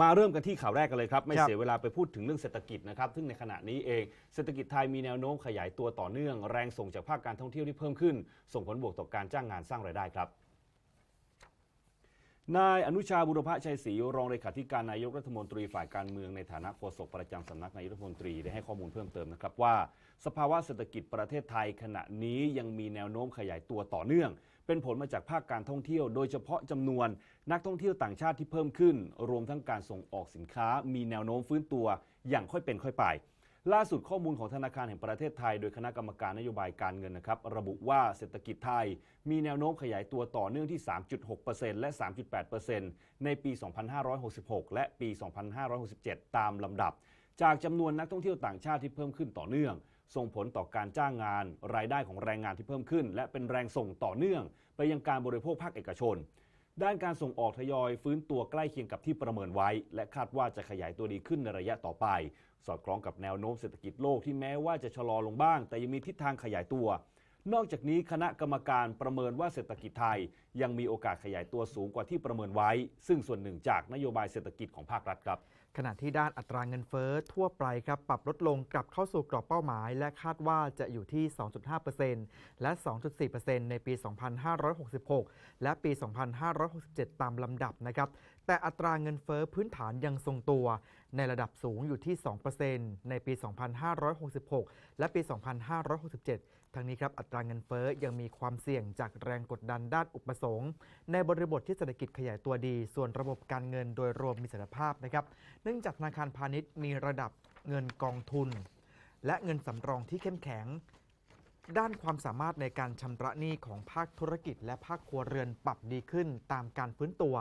มาเริ่มกันที่ข่าวแรกกันเลยครับ ไม่ครับเสียเวลาไปพูดถึงเรื่องเศรษฐกิจนะครับ ซึ่งในขณะนี้เองเศรษฐกิจไทยมีแนวโน้มขยายตัวต่อเนื่อง แรงส่งจากภาคการท่องเที่ยวที่เพิ่มขึ้น ส่งผลบวกต่อการจ้างงานสร้างรายได้ครับนายอนุชาบุรพชัยศรีรองเลขาธิการนายกรัฐมนตรีฝ่ายการเมืองในฐานะโฆษกประจำสำนักนายกรัฐมนตรีได้ให้ข้อมูลเพิ่มเติมนะครับว่า สภาวะเศรษฐกิจประเทศไทยขณะนี้ยังมีแนวโน้มขยายตัวต่อเนื่อง เป็นผลมาจากภาคการท่องเที่ยว โดยเฉพาะจำนวนนักท่องเที่ยวต่างชาติที่เพิ่มขึ้น รวมทั้งการส่งออกสินค้า มีแนวโน้มฟื้นตัวอย่างค่อยเป็นค่อยไปล่าสุดข้อมูลของธนาคารแห่งประเทศไทย โดยคณะกรรมการนโยบายการเงินนะครับ ระบุว่าเศรษฐกิจไทย มีแนวโน้มขยายตัวต่อเนื่องที่ 3.6%และ 3.8%ในปี 2566 และปี 2567 ตามลำดับ จากจำนวนนักท่องเที่ยวต่างชาติที่เพิ่มขึ้นต่อเนื่อง ส่งผลต่อการจ้างงาน รายได้ของแรงงานที่เพิ่มขึ้น และเป็นแรงส่งต่อเนื่อง ไปยังการบริโภคภาคเอกชน ด้านการส่งออกทยอยฟื้นตัวใกล้เคียงกับที่ประเมินไว้ และคาดว่าจะขยายตัวดีขึ้นในระยะต่อไป สอดคล้องกับแนวโน้มเศรษฐกิจโลกที่แม้ว่าจะชะลอลงบ้าง แต่ยังมีทิศทางขยายตัว นอกจากนี้คณะกรรมการประเมินว่าเศรษฐกิจไทย ยังมีโอกาสขยายตัวสูงกว่าที่ประเมินไว้ ซึ่งส่วนหนึ่งจากนโยบายเศรษฐกิจของภาครัฐครับ ขณะที่ด้านอัตราเงินเฟ้อทั่วไปครับปรับลดลงกลับเข้าสู่กรอบเป้าหมาย และคาดว่าจะอยู่ที่ 2.5%และ 2.4%ในปี 2566 และปี 2567 ตามลำดับนะครับแต่อัตราเงินเฟ้อพื้นฐานยังทรงตัวในระดับสูงอยู่ที่ 2%ในปี 2566 และปี 2567 ทั้งนี้ครับอัตราเงินเฟ้อยังมีความเสี่ยงจากแรงกดดันด้านอุปสงค์ ในบริบทที่เศรษฐกิจขยายตัวดี ส่วนระบบการเงินโดยรวมมีเสถียรภาพนะครับ เนื่องจากธนาคารพาณิชย์มีระดับเงินกองทุน และเงินสำรองที่เข้มแข็งด้านความสามารถในการชำระหนี้ของภาคธุรกิจ และภาคครัวเรือนปรับดีขึ้นตามการฟื้นตัว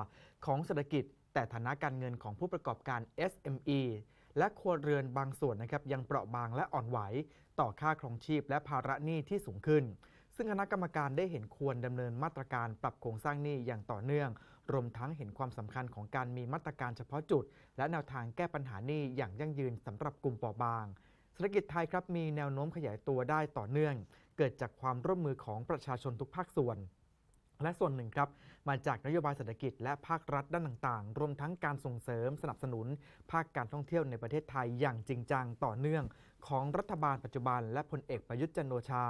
ของเศรษฐกิจ แต่ฐานะการเงินของผู้ประกอบการ SME และครัวเรือนบางส่วนนะครับยังเปราะบางและอ่อนไหว ต่อค่าครองชีพและภาระหนี้ที่สูงขึ้น ซึ่งคณะกรรมการได้เห็นควรดำเนินมาตรการปรับโครงสร้างหนี้อย่างต่อเนื่อง รวมทั้งเห็นความสำคัญของการมีมาตรการเฉพาะจุด และแนวทางแก้ปัญหาหนี้อย่างยั่งยืนสำหรับกลุ่มเปราะบางเศรษฐกิจไทยครับมีแนวโน้มขยายตัวได้ต่อเนื่อง เกิดจากความร่วมมือของประชาชนทุกภาคส่วน และส่วนหนึ่งครับ มาจากนโยบายเศรษฐกิจและภาครัฐด้านต่างๆ รวมทั้งการส่งเสริมสนับสนุน ภาคการท่องเที่ยวในประเทศไทยอย่างจริงจังต่อเนื่อง ของรัฐบาลปัจจุบัน และพลเอกประยุทธ์จันโอชา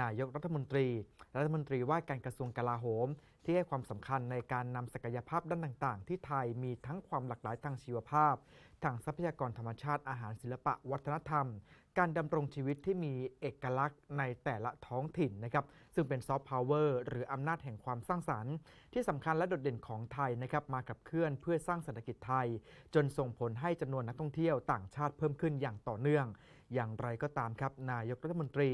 นายกรัฐมนตรี รัฐมนตรีว่าการกระทรวงกลาโหม ที่ให้ความสำคัญในการนำศักยภาพด้านต่างๆ ที่ไทยมีทั้งความหลากหลายทางชีวภาพทางทรัพยากรธรรมชาติอาหารศิลปะวัฒนธรรม การดำรงชีวิตที่มีเอกลักษณ์ในแต่ละท้องถิ่นนะครับซึ่งเป็นซอฟต์พาวเวอร์หรืออำนาจแห่งความสร้างสรรค์ที่ที่สำคัญและโดดเด่นของไทยนะครับมาขับเคลื่อนเพื่อสร้างเศรษฐกิจไทย จนส่งผลให้จำนวนนักท่องเที่ยวต่างชาติเพิ่มขึ้นอย่างต่อเนื่อง อย่างไรก็ตามครับ นายกรัฐมนตรี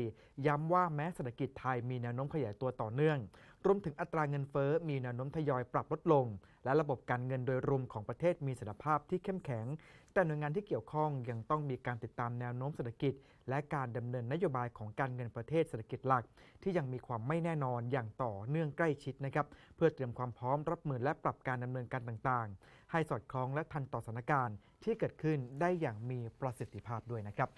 ย้ำว่าแม้เศรษฐกิจไทยมีแนวโน้มขยายตัวต่อเนื่อง รวมถึงอัตราเงินเฟ้อมีแนวโน้มทยอยปรับลดลง และระบบการเงินโดยรวมของประเทศมีเสถียรภาพที่เข้มแข็ง แต่หน่วยงานที่เกี่ยวข้องยังต้องมีการติดตามแนวโน้มเศรษฐกิจ และการดำเนินนโยบายของการเงินประเทศเศรษฐกิจหลัก ที่ยังมีความไม่แน่นอนอย่างต่อเนื่องใกล้ชิดนะครับเพื่อเตรียมความพร้อมรับมือและปรับการดำเนินการต่างๆ ให้สอดคล้องและทันต่อสถานการณ์ที่เกิดขึ้นได้อย่างมีประสิทธิภาพด้วยนะครับ